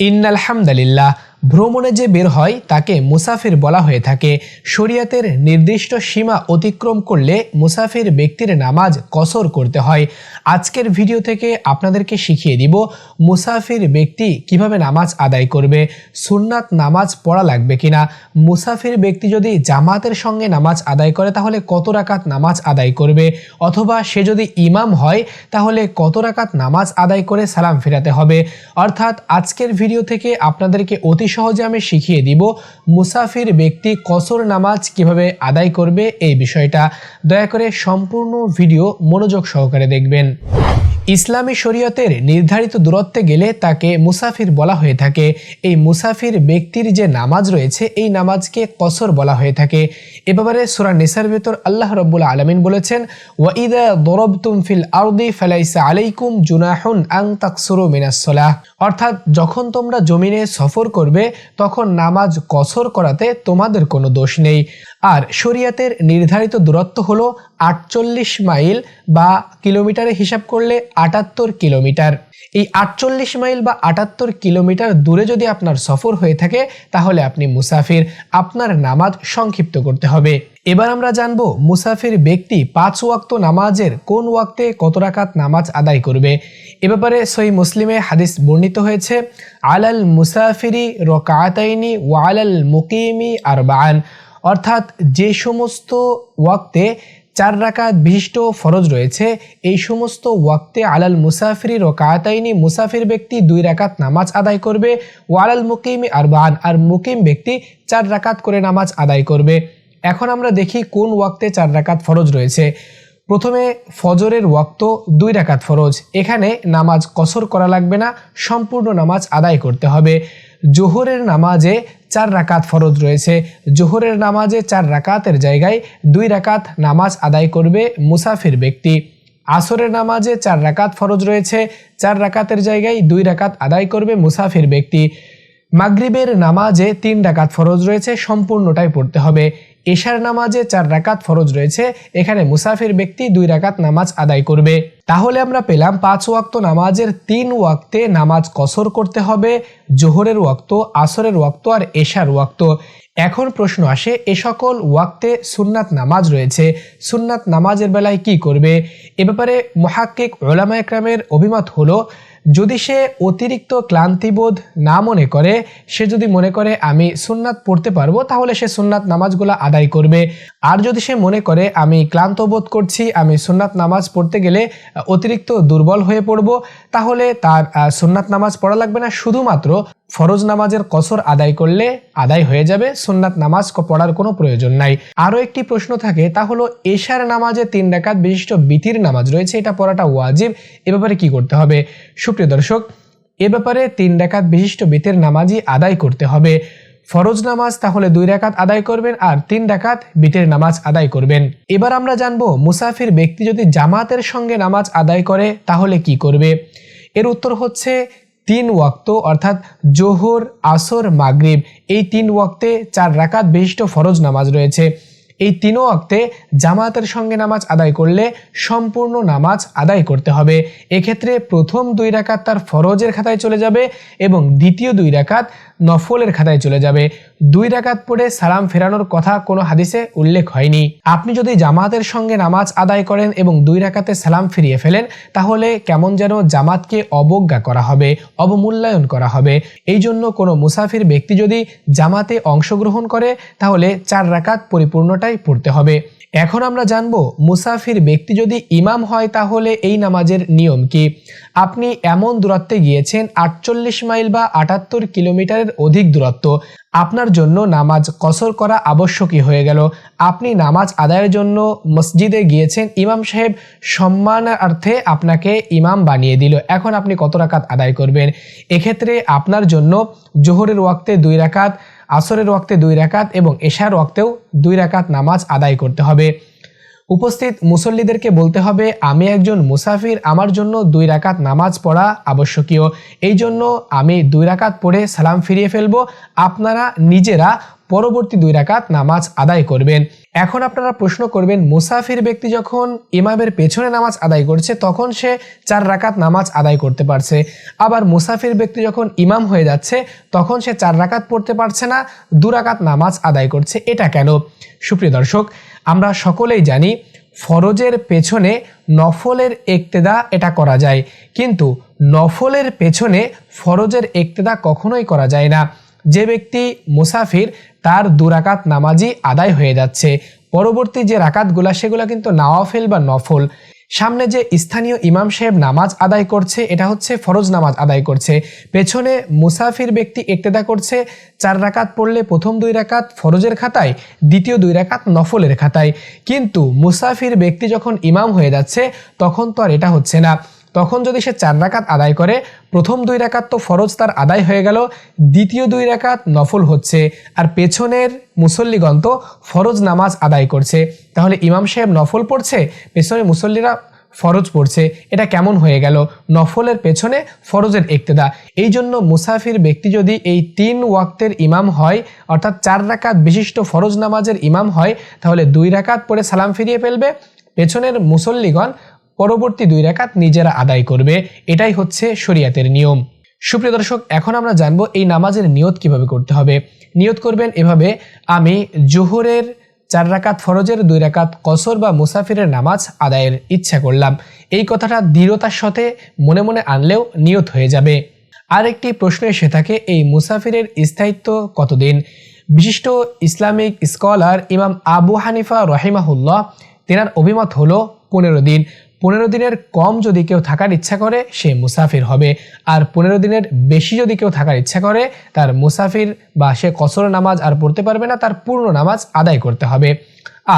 إن الحمد لله ভ্রমণে যে বের হয়, তাকে মুসাফির বলা হয়ে থাকে। শরিয়াতের নির্দিষ্ট সীমা অতিক্রম করলে মুসাফির ব্যক্তির নামাজ কসর করতে হয়। আজকের ভিডিও থেকে আপনাদেরকে শিখিয়ে দিব মুসাফির ব্যক্তি কীভাবে নামাজ আদায় করবে, সুন্নাত নামাজ পড়া লাগবে কিনা। মুসাফির ব্যক্তি যদি জামাতের সঙ্গে নামাজ আদায় করে, তাহলে কত রাকাত নামাজ আদায় করবে? অথবা সে যদি ইমাম হয়, তাহলে কত রাকাত নামাজ আদায় করে সালাম ফেরাতে হবে? অর্থাৎ আজকের ভিডিও থেকে আপনাদেরকে অতি সহজে আমি শিখিয়ে দিব। মুসাফির ব্যক্তি কসর নামাজ কীভাবে আদায় করবে এই বিষয়টা। দয়া করে সম্পূর্ণ ভিডিও মনোযোগ সহকারে দেখবেন। ইসলামী শরীয়তের নির্ধারিত দূরত্বে গেলে তাকে মুসাফির বলা হয়ে থাকে। এই মুসাফির ব্যক্তির যে নামাজ রয়েছে, এই নামাজকে কসর বলা হয়ে থাকে। এ ব্যাপারে সুরা নিসার ভেতর আল্লাহ রব্বুল আলমিন বলেছেন, ওয়াইদা দরবতুম ফিল আরদি ফালাইসা আলাইকুম জুনাহুন আং তাকসুরু মিনাসলাহ অর্থাৎ যখন তোমরা জমিনে সফর করবে তখন নামাজ কসর করাতে তোমাদের কোনো দোষ নেই। আর শরিয়াতের নির্ধারিত দূরত্ব হলো আটচল্লিশ মাইল বা কিলোমিটারে হিসাব করলে আটাত্তর কিলোমিটার। এই আটচল্লিশ মাইল বা আটাত্তর কিলোমিটার দূরে যদি আপনার সফর হয়ে থাকে, তাহলে আপনি মুসাফির আপনার নামাজ সংক্ষিপ্ত করতে হবে। এবার আমরা জানব মুসাফির ব্যক্তি পাঁচ ওয়াক্ত নামাজের কোন ওয়াক্তে কত রাকাত নামাজ আদায় করবে। এ ব্যাপারে সই মুসলিমে হাদিস বর্ণিত হয়েছে, আলাল মুসাফিরি রকাতাইনি ওয়ালাল মুকিমি আর বান অর্থাৎ যে সমস্ত ওয়াক্তে চার রাকাত বিশিষ্ট ফরজ রয়েছে। এই সমস্ত ওয়াক্তে আলাল মুসাফিরি রকাতাইনি মুসাফির ব্যক্তি দুই রাকাত নামাজ আদায় করবে। ওয়ালাল মুকিমি আর বান আর মুকিম ব্যক্তি চার রাকাত করে নামাজ আদায় করবে। এখন আমরা দেখি কোন ওয়াক্তে চার রাকাত ফরজ রয়েছে। প্রথমে ফজরের ওয়াক্ত দুই রাকাত ফরজ। এখানে নামাজ কসর করা লাগবে না, সম্পূর্ণ নামাজ আদায় করতে হবে। জোহরের নামাজে চার রাকাত ফরজ রয়েছে। জোহরের নামাজে চার রাকাতের জায়গায় দুই রাকাত নামাজ আদায় করবে মুসাফির ব্যক্তি। আসরের নামাজে চার রাকাত ফরজ রয়েছে, চার রাকাতের জায়গায় দুই রাকাত আদায় করবে মুসাফির ব্যক্তি। মাগরিবের নামাজে তিন রাকাত ফরজ রয়েছে, সম্পূর্ণটাই পড়তে হবে। এশার নামাজে চার রাকাত ফরজ রয়েছে, এখানে মুসাফির ব্যক্তি দুই রাকাত নামাজ আদায় করবে। তাহলে আমরা পেলাম পাঁচ ওয়াক্ত নামাজের তিন ওয়াক্তে নামাজ কসর করতে হবে, জোহরের ওয়াক্ত, আসরের ওয়াক্ত আর এশার ওয়াক্ত। এখন প্রশ্ন আসে, এ সকল ওয়াক্তে সুন্নাত নামাজ রয়েছে, সুন্নাত নামাজের বেলায় কি করবে? এ ব্যাপারে মহাক্কিক ওলামা একরামের অভিমত হলো, যদি সে অতিরিক্ত ক্লান্তিবোধ না মনে করে, সে যদি মনে করে আমি সুন্নাত পড়তে পারব, তাহলে সে সুন্নাত নামাজগুলো আদায় করবে। আর যদি সে মনে করে আমি ক্লান্ত বোধ করছি, আমি সুন্নাত নামাজ পড়তে গেলে অতিরিক্ত দুর্বল হয়ে পড়ব, তাহলে তার সুন্নাত নামাজ পড়া লাগবে না। শুধুমাত্র ফরজ নামাজের কসর আদায় করলে আদায় হয়ে যাবে, সুন্নাত নামাজ পড়ার কোনো প্রয়োজন নাই। আরও একটি প্রশ্ন থাকে, তা হলো এশার নামাজে তিন ডাকাত বিশিষ্ট বিতির নামাজ রয়েছে, এটা পড়াটা ওয়াজিব, এ ব্যাপারে কি করতে হবে? সুপ্রিয় দর্শক, এ ব্যাপারে তিন ডাকাত বিশিষ্ট বিতির নামাজই আদায় করতে হবে। ফরজ নামাজ তাহলে দুই রাকাত আদায় করবেন আর তিন রাকাত বিতের নামাজ আদায় করবেন। এবার আমরা জানব মুসাফির ব্যক্তি যদি জামাতের সঙ্গে নামাজ আদায় করে, তাহলে কি করবে? এর উত্তর হচ্ছে তিন ওয়াক্ত, অর্থাৎ জোহর, আসর, মাগরিব। এই তিন ওয়াক্তে চার রাকাত বিশিষ্ট ফরজ নামাজ রয়েছে। এই তিনও অক্তে জামাতের সঙ্গে নামাজ আদায় করলে সম্পূর্ণ নামাজ আদায় করতে হবে। এক্ষেত্রে প্রথম দুই রাকাত তার ফরজের খাতায় চলে যাবে এবং দ্বিতীয় দুই রাকাত নফলের খাতায় চলে যাবে। দুই রাকাত পড়ে সালাম ফেরানোর কথা কোনো হাদিসে উল্লেখ হয়নি। আপনি যদি জামাতের সঙ্গে নামাজ আদায় করেন এবং দুই রাকাতে সালাম ফিরিয়ে ফেলেন, তাহলে কেমন যেন জামাতকে অবজ্ঞা করা হবে, অবমূল্যায়ন করা হবে। এই জন্য কোনো মুসাফির ব্যক্তি যদি জামাতে অংশগ্রহণ করে, তাহলে চার রাকাত পরিপূর্ণটাই পড়তে হবে। এখন আমরা জানব, মুসাফির ব্যক্তি যদি ইমাম হয়, তাহলে এই নামাজের নিয়ম কি? আপনি এমন দূরত্বে গিয়েছেন, আটচল্লিশ মাইল বা আটাত্তর কিলোমিটারের অধিক দূরত্ব, আপনার জন্য নামাজ কসর করা আবশ্যকই হয়ে গেল। আপনি নামাজ আদায়ের জন্য মসজিদে গিয়েছেন, ইমাম সাহেব সম্মানার্থে আপনাকে ইমাম বানিয়ে দিল। এখন আপনি কত রাকাত আদায় করবেন? এক্ষেত্রে আপনার জন্য জোহরের ওয়াক্তে দুই রাকাত, আসরের ওয়াক্তে দুই রাকাত এবং এশার ওয়াক্তেও দুই রাকাত নামাজ আদায় করতে হবে। উপস্থিত মুসল্লিদেরকে বলতে হবে, আমি একজন মুসাফির, আমার জন্য দুই রাকাত নামাজ পড়া আবশ্যকীয়। এই জন্য আমি দুই রাকাত পড়ে সালাম ফিরিয়ে ফেলব। আপনারা নিজেরা পরবর্তী দুই রাকাত নামাজ আদায় করবেন। এখন আপনারা প্রশ্ন করবেন, মুসাফির ব্যক্তি যখন ইমামের পেছনে নামাজ আদায় করছে, তখন সে চার রাকাত নামাজ আদায় করতে পারছে। আবার মুসাফির ব্যক্তি যখন ইমাম হয়ে যাচ্ছে, তখন সে চার রাকাত পড়তে পারছে না, দু রাকাত নামাজ আদায় করছে। এটা কেন? সুপ্রিয় দর্শক, আমরা সকলেই জানি, ফরজের পেছনে নফলের একতেদা এটা করা যায়। কিন্তু নফলের পেছনে ফরজের একতেদা কখনোই করা যায় না। যে ব্যক্তি মুসাফির, তার দুরাকাত নামাজি আদায় হয়ে যাচ্ছে। পরবর্তী যে রাকাতগুলা, সেগুলো কিন্তু নাওয়াফেল বা নফল। সামনে যে স্থানীয় ইমাম সাহেব নামাজ আদায় করছে, এটা হচ্ছে ফরজ নামাজ আদায় করছে। পেছনে মুসাফির ব্যক্তি একতেদা করছে, চার রাকাত পড়লে প্রথম দুই রাকাত ফরজের খাতায়, দ্বিতীয় দুই রাকাত নফলের খাতায়। কিন্তু মুসাফির ব্যক্তি যখন ইমাম হয়ে যাচ্ছে, তখন তো আর এটা হচ্ছে না। তখন যদি সে চার রাকাত আদায় করে, প্রথম দুই রাকাত তো ফরজ তার আদায় হয়ে গেল, দ্বিতীয় দুই রাকাত নফল হচ্ছে। আর পেছনের মুসল্লিগণ তো ফরজ নামাজ আদায় করছে। তাহলে ইমাম সাহেব নফল পড়ছে? পেছনের মুসল্লিরা ফরজ পড়ছে। এটা কেমন হয়ে গেল? নফলের পেছনে ফরজের একতেদা এই জন্য মুসাফির ব্যক্তি যদি এই তিন ওয়াক্তের ইমাম হয়, অর্থাৎ চার রাকাত বিশিষ্ট ফরজ নামাজের ইমাম হয়, তাহলে দুই রাকাত পরে সালাম ফিরিয়ে ফেলবে। পেছনের মুসল্লিগণ পরবর্তী দুই রাকাত নিজেরা আদায় করবে, এটাই হচ্ছে শরিয়াতের নিয়ম। সুপ্রিয় দর্শক, এখন আমরা জানব এই নামাজের নিয়ত কীভাবে করতে হবে। নিয়ত করবেন এভাবে, আমি জোহরের চার রাকাত ফরজের দুই রাকাত কসর বা মুসাফিরের নামাজ আদায়ের ইচ্ছা করলাম। এই কথাটা দৃঢ়তার সাথে মনে মনে আনলেও নিয়ত হয়ে যাবে। আর একটি প্রশ্ন এসে থাকে, এই মুসাফিরের স্থায়িত্ব কতদিন? বিশিষ্ট ইসলামিক স্কলার ইমাম আবু হানিফা রহিমাহুল্লাহ, তেনার অভিমত হলো পনেরো দিন। পনেরো দিনের কম যদি কেউ থাকার ইচ্ছা করে, সে মুসাফির হবে। আর পনেরো দিনের বেশি যদি কেউ থাকার ইচ্ছা করে, তার মুসাফির বা সে কসর নামাজ আর পড়তে পারবে না, তার পূর্ণ নামাজ আদায় করতে হবে।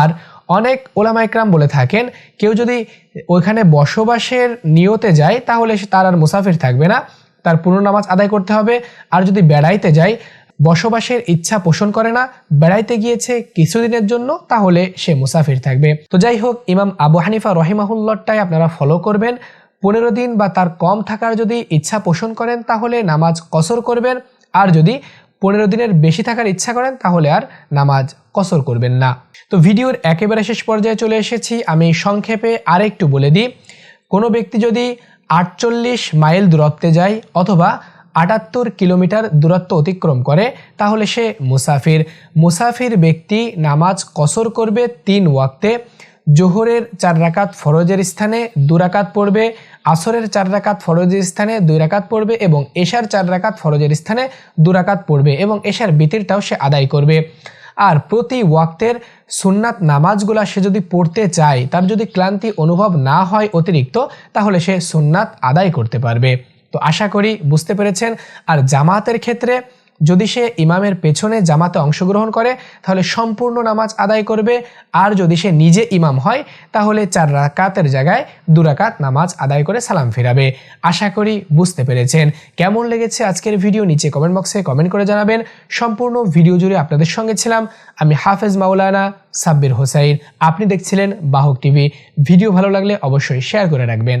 আর অনেক ওলামাইকরাম বলে থাকেন, কেউ যদি ওইখানে বসবাসের নিয়তে যায়, তাহলে সে তার আর মুসাফির থাকবে না, তার পূর্ণ নামাজ আদায় করতে হবে। আর যদি বেড়াইতে যায় বসবাসের ইচ্ছা পোষণ করে না, বেড়াইতে গিয়েছে কিছুদিনের জন্য, তাহলে সে মুসাফির থাকবে। তো যাই হোক, ইমাম আবু হানিফা রহিমাহুল্লটাই আপনারা ফলো করবেন। পনেরো দিন বা তার কম থাকার যদি ইচ্ছা পোষণ করেন, তাহলে নামাজ কসর করবেন। আর যদি পনেরো দিনের বেশি থাকার ইচ্ছা করেন, তাহলে আর নামাজ কসর করবেন না। তো ভিডিওর একেবারে শেষ পর্যায়ে চলে এসেছি। আমি সংক্ষেপে আরেকটু বলে দিই। কোনো ব্যক্তি যদি আটচল্লিশ মাইল দূরত্বে যায় অথবা আটাত্তর কিলোমিটার দূরত্ব অতিক্রম করে, তাহলে সে মুসাফির। মুসাফির ব্যক্তি নামাজ কসর করবে তিন ওয়াক্তে, জোহরের চার রাকাত ফরজের স্থানে দু রাকাত পড়বে, আসরের চার রাকাত ফরজের স্থানে দুই রাকাত পড়বে এবং এশার চার রাকাত ফরজের স্থানে দু রাকাত পড়বে এবং এশার বিতিরটাও সে আদায় করবে। আর প্রতি ওয়াক্তের সুন্নাত নামাজগুলা সে যদি পড়তে চায়, তার যদি ক্লান্তি অনুভব না হয় অতিরিক্ত, তাহলে সে সুন্নাত আদায় করতে পারবে। তো আশা করি বুঝতে পেরেছেন। আর জামাতের ক্ষেত্রে যদি সে ইমামের পেছনে জামাতে অংশগ্রহণ করে, তাহলে সম্পূর্ণ নামাজ আদায় করবে। আর যদি সে নিজে ইমাম হয়, তাহলে চার রাকাতের জায়গায় দু রাকাত নামাজ আদায় করে সালাম ফেরাবে। আশা করি বুঝতে পেরেছেন। কেমন লেগেছে আজকের ভিডিও? নিচে কমেন্ট বক্সে কমেন্ট করে জানাবেন। সম্পূর্ণ ভিডিও জুড়ে আপনাদের সঙ্গে ছিলাম। আমি হাফেজ মাওলানা সাব্বির হোসাইন। আপনি দেখছিলেন বাহক টিভি। ভিডিও ভালো লাগলে অবশ্যই শেয়ার করে রাখবেন।